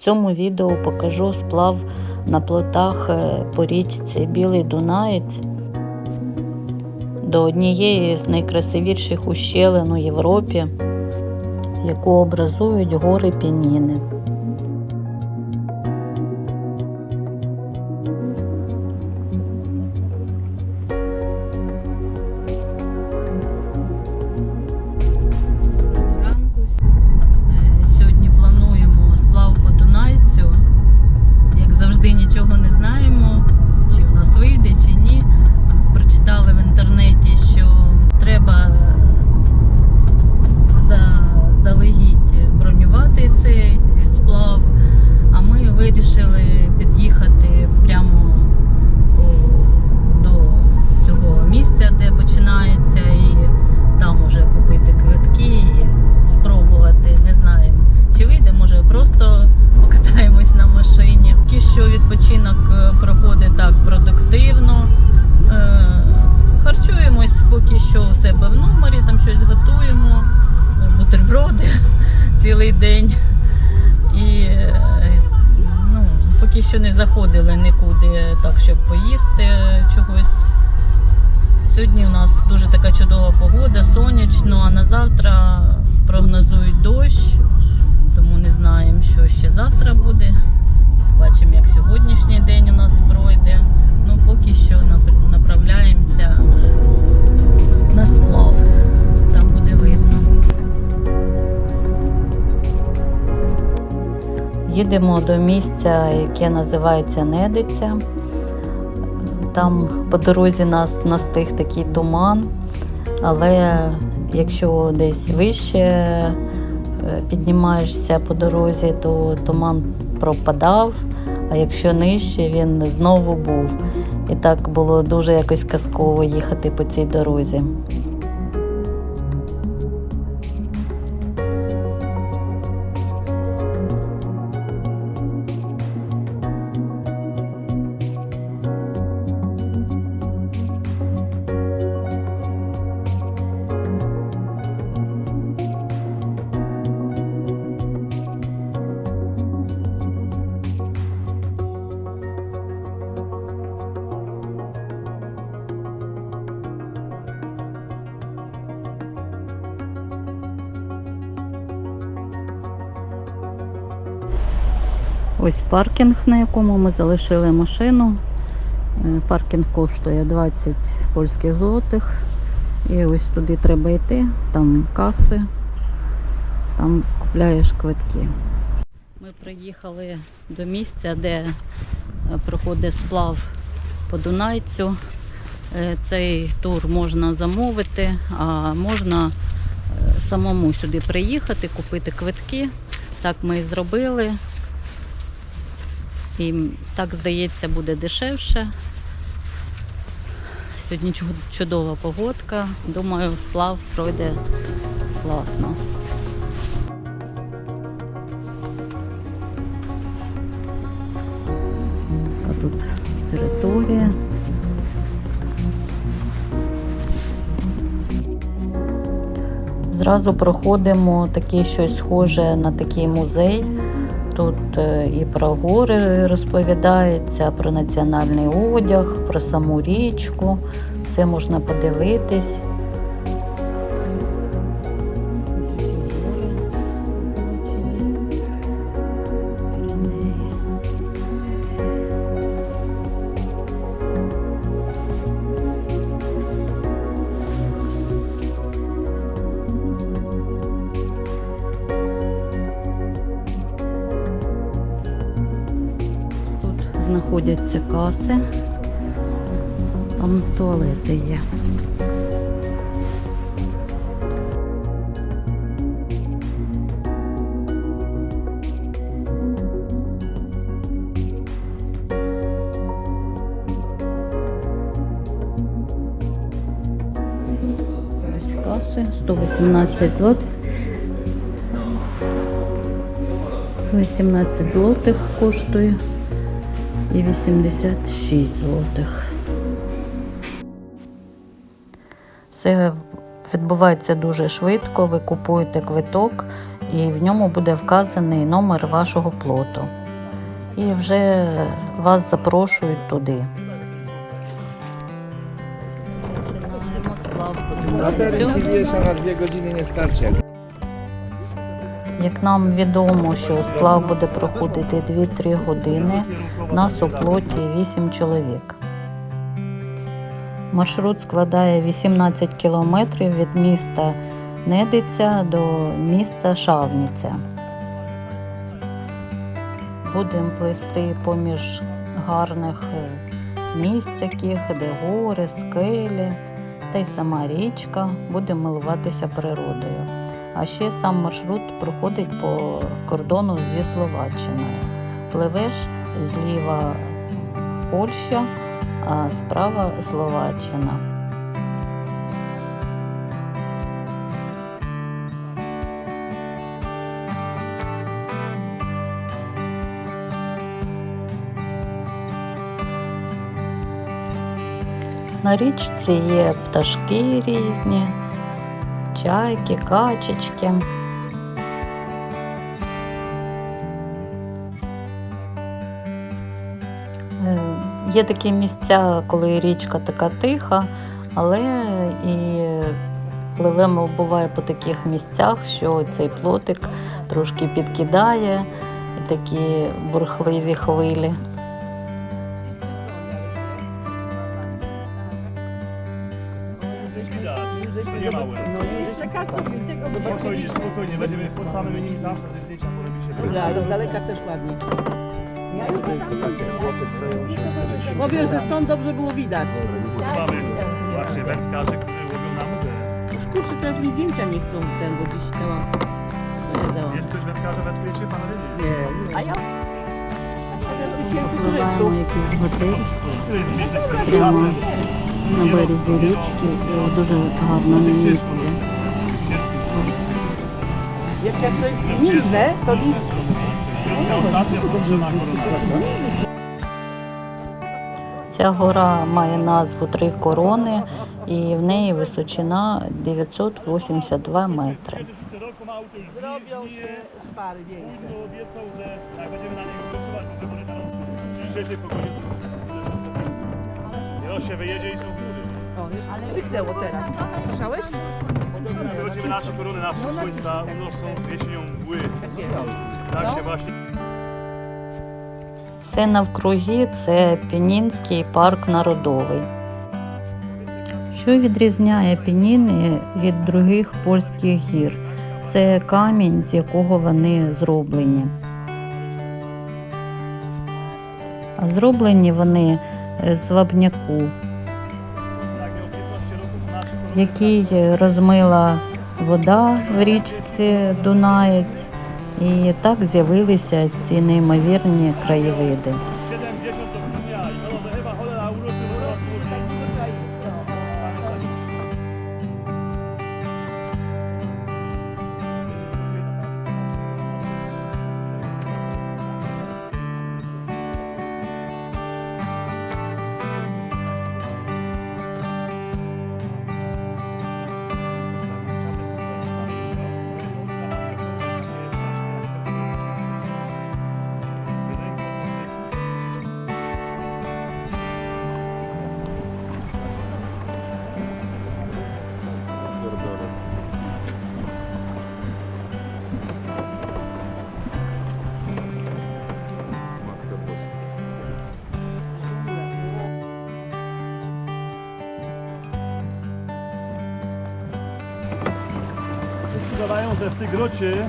цьому відео покажу сплав на плотах е, по річці Білий Дунаєць до однієї з найкрасивіших ущелин у Європі, яку образують гори Пініни. Поки що у себе в номері, там щось готуємо, бутерброди цілий день. І ну, поки що не заходили нікуди так, щоб поїсти чогось. Сьогодні у нас дуже така чудова погода, сонячно, а на завтра прогнозують дощ, тому не знаємо, що ще завтра буде. Бачимо, як сьогоднішній день у нас пройде. Ну, поки що нап- направляємося на сплав. Там буде видно. Їдемо до місця, яке називається Недиця. Там по дорозі нас настиг такий туман, але якщо десь вище е, піднімаєшся по дорозі, то туман пропадав, а якщо нижче, він знову був. І так було дуже якось казково їхати по цій дорозі. Паркінг, на якому ми залишили машину. Е, Паркінг коштує 20 польських злотих. І ось туди треба йти, там каси, там купляєш квитки. Ми приїхали до місця, де е, проходить сплав по Дунайцю. Е, Цей тур можна замовити, а можна самому сюди приїхати, купити квитки. Так ми і зробили. І так, здається, буде дешевше. Сьогодні чудова погодка. Думаю, сплав пройде класно. Така тут територія. Зразу проходимо таке щось схоже на такий музей. Тут е, і про гори розповідається, про національний одяг, про саму річку. Все можна подивитись. Знаходяться там туалети є. Ось каси 118 злотих. 118 злотих коштує і 86 злотих. Все відбувається дуже швидко. Ви купуєте квиток і в ньому буде вказаний номер вашого плоту. І вже вас запрошують туди. Починаємо сплав Baterii ci wiesza na dwie godziny nie starczy. Як нам відомо, що сплав буде проходити 2-3 години, нас у плоті 8 чоловік. Маршрут складає 18 кілометрів від міста Недиця до міста Шавниця. Будемо плисти поміж гарних місць, таких, де гори, скелі та й сама річка. Будемо милуватися природою. А ще сам маршрут проходить по кордону зі Словаччиною. Пливеш зліва Польща, а справа Словаччина. На річці є пташки різні, чайки, качечки. Е, Є такі місця, коли річка така тиха, але і пливемо буває по таких місцях, що цей плотик трошки підкидає, і такі бурхливі хвилі. żeśmy... To nie małe. No nie, jeszcze kartą się tego... Spokojnie, spokojnie, będziemy pod samym nimi tam, wtedy zdjęcia porobić się. Dobra, z daleka też ładnie. Ja nie wiem. Mówię, że stąd dobrze było widać. Mamy właśnie wędkarzy, którzy łowią nam te... Kurczę, teraz mi zdjęcia nie chcą ten, bo dziś dałam. dałam. Jesteś wędkarza, wędkujecie panowie? Nie. A ja? Tysięcy turystów. Jakieś hotele. На березі річки. Е, Дуже гарне місце. Ma koronę. Ця гора має назву Три корони і в неї височина 982 метри. Zrobią się się wyjedzie i są góry. Teraz. Słyszałeś? Wychodzimy na korony na wschód słońca, unoszą jesienią mgły. Tak się właśnie Все навкруги це Пінінський парк народовий. Що відрізняє Пініни від других польських гір? Це камінь, з якого вони зроблені. А зроблені вони з вапняку, tak miał 15 roków na trzy korony. який розмила вода в річці Дунаєць. І так з'явилися ці неймовірні краєвиди. Że w tej grocie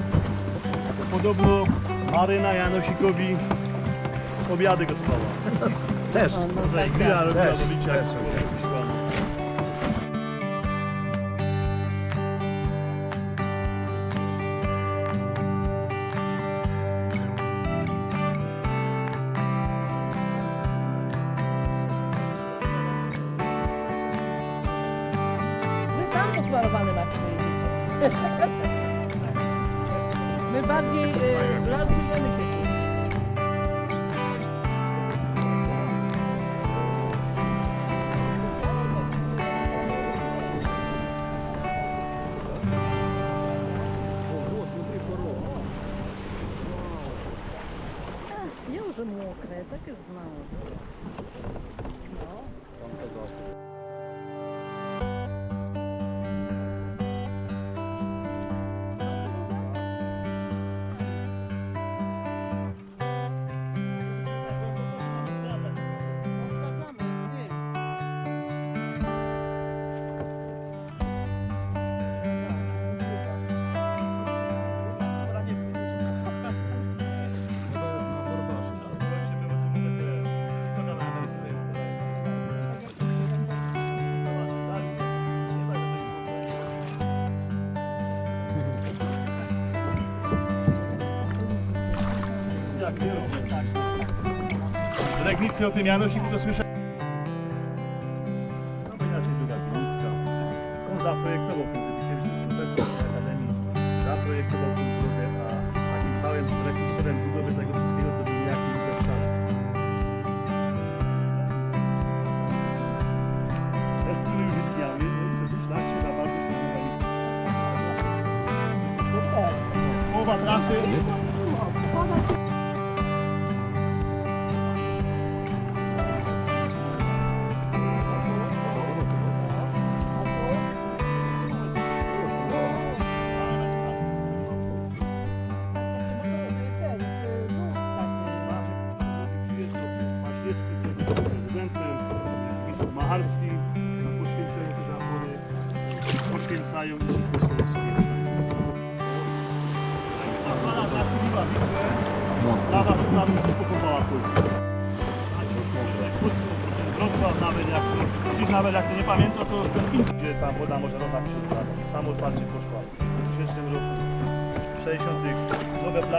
podobno Maryna Janosikowi obiady gotowała. Też. Grilla robiła do bicia jak Rodriguez. tablicy o tym Janosik to słyszał.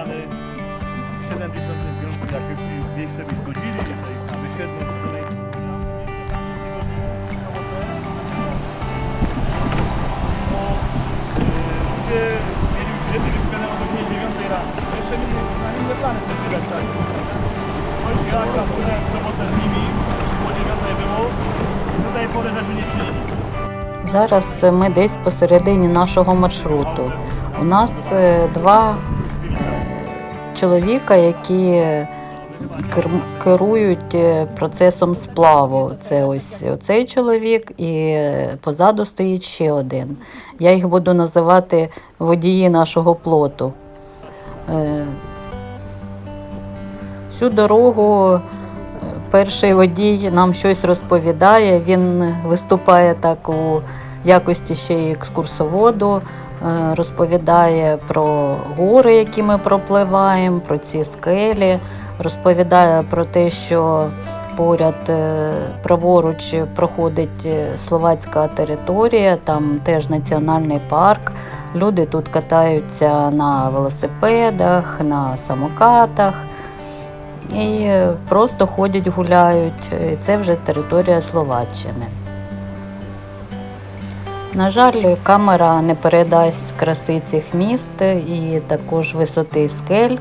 60 nowe plany, 75 jak już miejsce mi zgodzili, że ich na wysiedlą, w której ludzie mieli już biedy wykupione o godzinie 9 rano. Jeszcze mieli na inne plany przebiegać tak. Choć ja akurat w sobotę z nimi, po 9 było, do tej pory rzeczy nie widzieli. Зараз ми десь посередині нашого маршруту. У нас е, два е, чоловіка, які керують е, процесом сплаву. Це ось цей чоловік, і позаду стоїть ще один. Я їх буду називати водії нашого плоту. Е, Всю дорогу е, перший водій нам щось розповідає. Він виступає так у якості ще й екскурсоводу, розповідає про гори, які ми пропливаємо, про ці скелі, розповідає про те, що поряд е, праворуч проходить е, словацька територія, там теж національний парк. Люди тут катаються на велосипедах, на самокатах і просто ходять, гуляють. Це вже територія Словаччини. На жаль, камера не передасть краси цих міст і також висоти скель,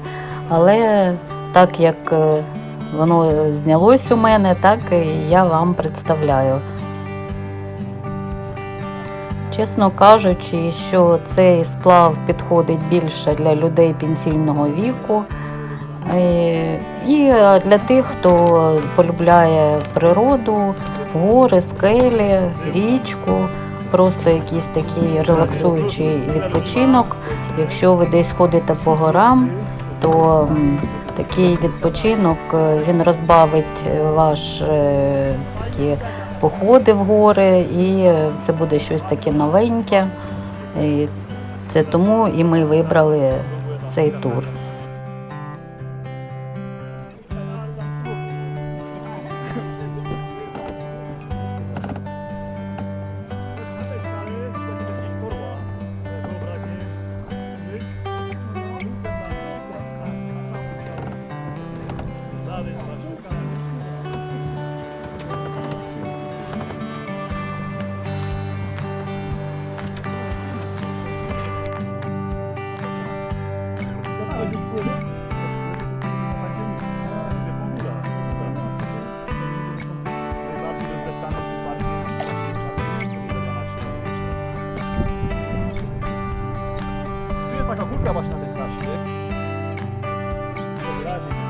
але так як е, воно знялось у мене, так і я вам представляю. Чесно кажучи, що цей сплав підходить більше для людей пенсійного віку. Е, І для тих, хто полюбляє природу, гори, скелі, річку, просто якийсь такий релаксуючий відпочинок. Якщо ви десь ходите по горам, то такий відпочинок е, він розбавить ваш е, такі походи в гори, і е, це буде щось таке новеньке. І це тому і ми вибрали цей тур. Gracias.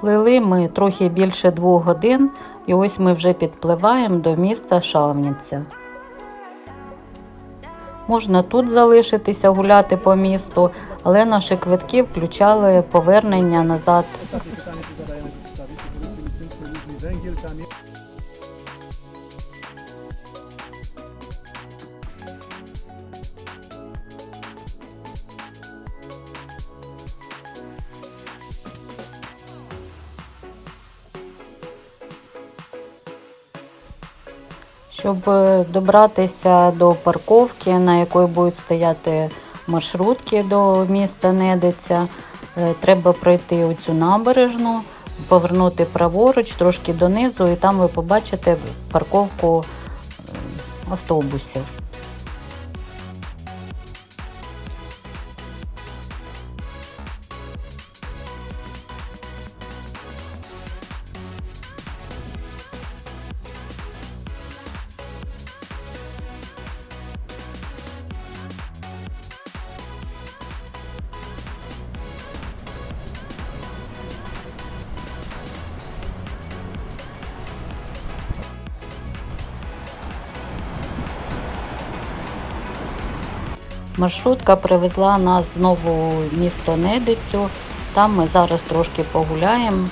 Плили ми трохи більше двох годин, і ось ми вже підпливаємо до міста Шавніця. Можна тут залишитися гуляти по місту, але наші квитки включали повернення назад. Щоб е, добратися до парковки, на якої будуть стояти маршрутки до міста Недиця, е, треба пройти оцю набережну, повернути праворуч трошки донизу, і там ви побачите парковку автобусів. Маршрутка привезла нас знову в місто Недицю. Там ми зараз трошки погуляємо.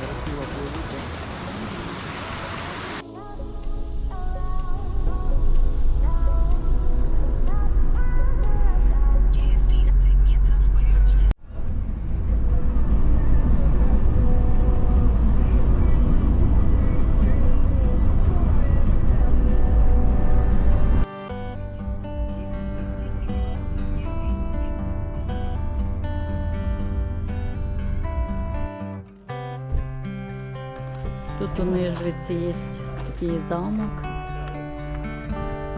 Нижиці є такий замок,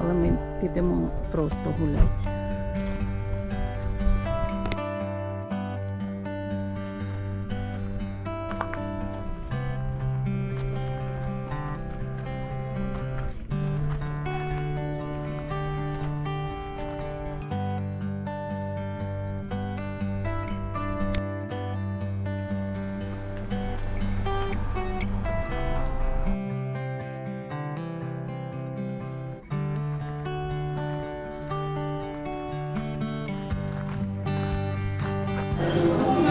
але ми підемо просто гуляти.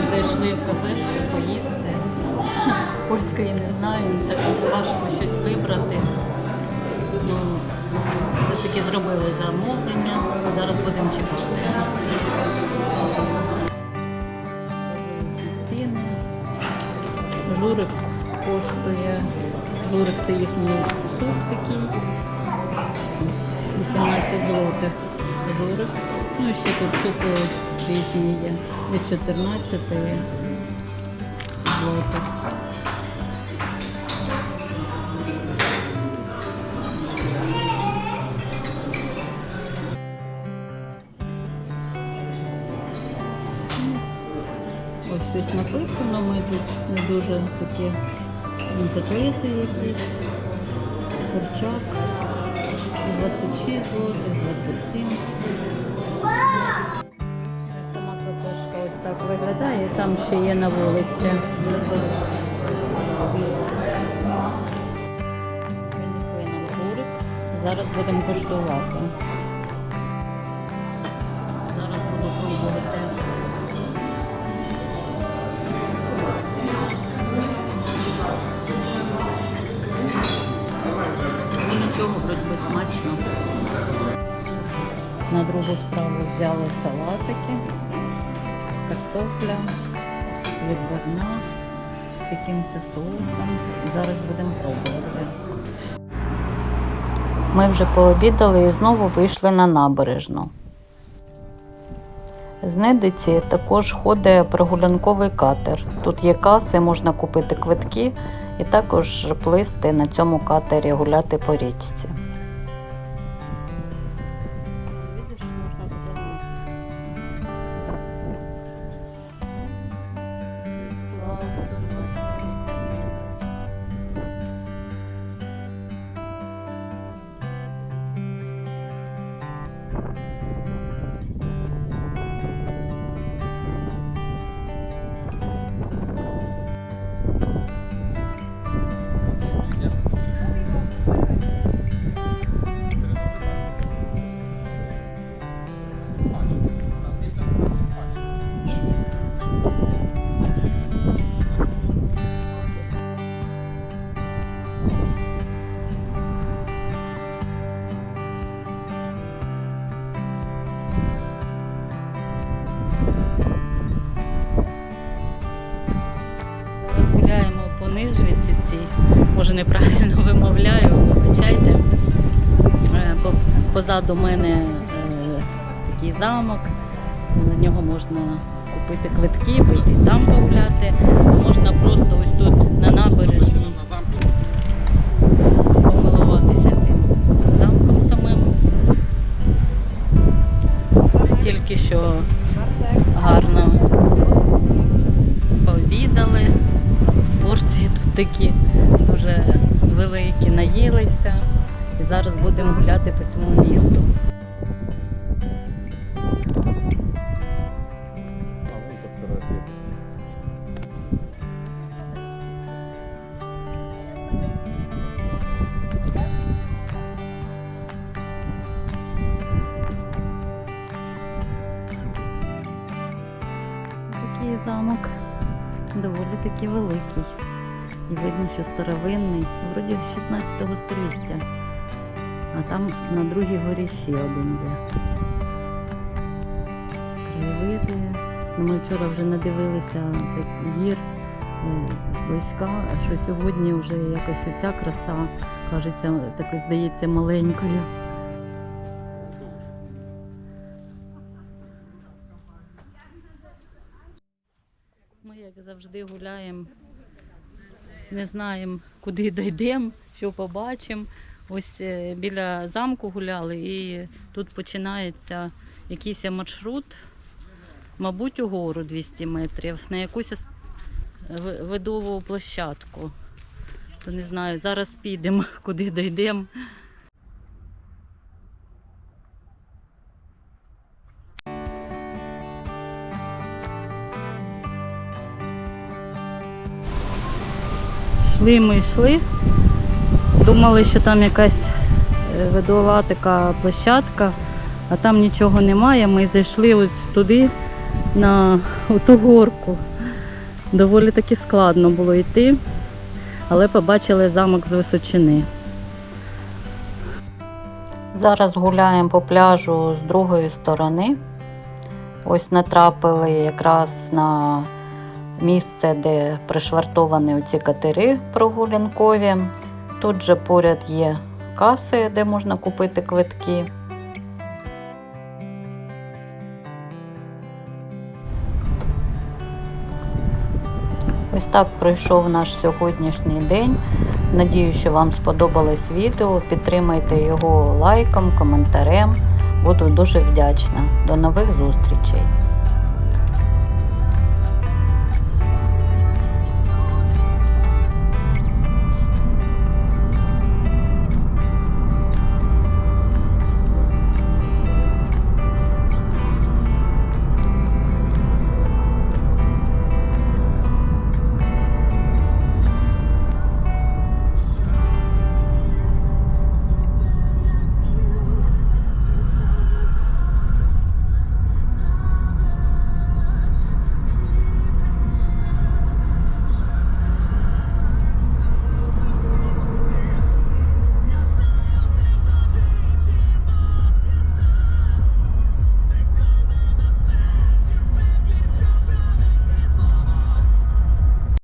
Зайшли в кафешку поїсти. Польської не знаю, так важко щось вибрати. Ну, все-таки зробили замовлення. Зараз будемо чекати. Ціни. Журик коштує. Журик це їхній суп такий. 18 злотих журик. Ну і ще тут супи різні є. Від 14 злотих. Ось щось написано, ми тут не дуже такі котлети якісь, курчак, 26 злотих, 27. Так виглядає, там ще є на вулиці. Принесли нам курик, зараз будемо коштувати. Картопля, відбивна з якимось соусом. Зараз будемо пробувати. Ми вже пообідали і знову вийшли на набережну. З Недиці також ходить прогулянковий катер. Тут є каси, можна купити квитки і також плисти на цьому катері гуляти по річці. Понижується ці. Може неправильно вимовляю, вибачайте. Е, по- Позаду мене е, такий замок. На нього можна купити квитки, піти там погуляти. А можна просто ось тут на набережній помилуватися цим замком самим. Тільки що гарно такі дуже великі, наїлися. І зараз будемо гуляти по цьому місту. Такий замок доволі таки великий. І видно, що старовинний, вроді 16 століття. А там на другій горі ще один є. Краєвиди. Ну, Ми вчора вже надивилися так, гір е, зблизька, що сьогодні вже якась оця краса кажеться, так і здається маленькою. Ми, як завжди, гуляємо, не знаємо, куди дійдемо, що побачимо. Ось е, біля замку гуляли, і тут починається якийсь маршрут, мабуть, угору 200 метрів, на якусь видову площадку. То не знаю, зараз підемо, куди дійдемо. Йшли ми йшли. Думали, що там якась е, видова така площадка, а там нічого немає. Ми зайшли ось туди, на ту горку. Доволі таки складно було йти, але побачили замок з височини. Зараз гуляємо по пляжу з другої сторони. Ось натрапили якраз на місце, де пришвартовані ці катери прогулянкові. Тут же поряд є каси, де можна купити квитки. Ось так пройшов наш сьогоднішній день. Надію, що вам сподобалось відео. Підтримайте його лайком, коментарем. Буду дуже вдячна. До нових зустрічей!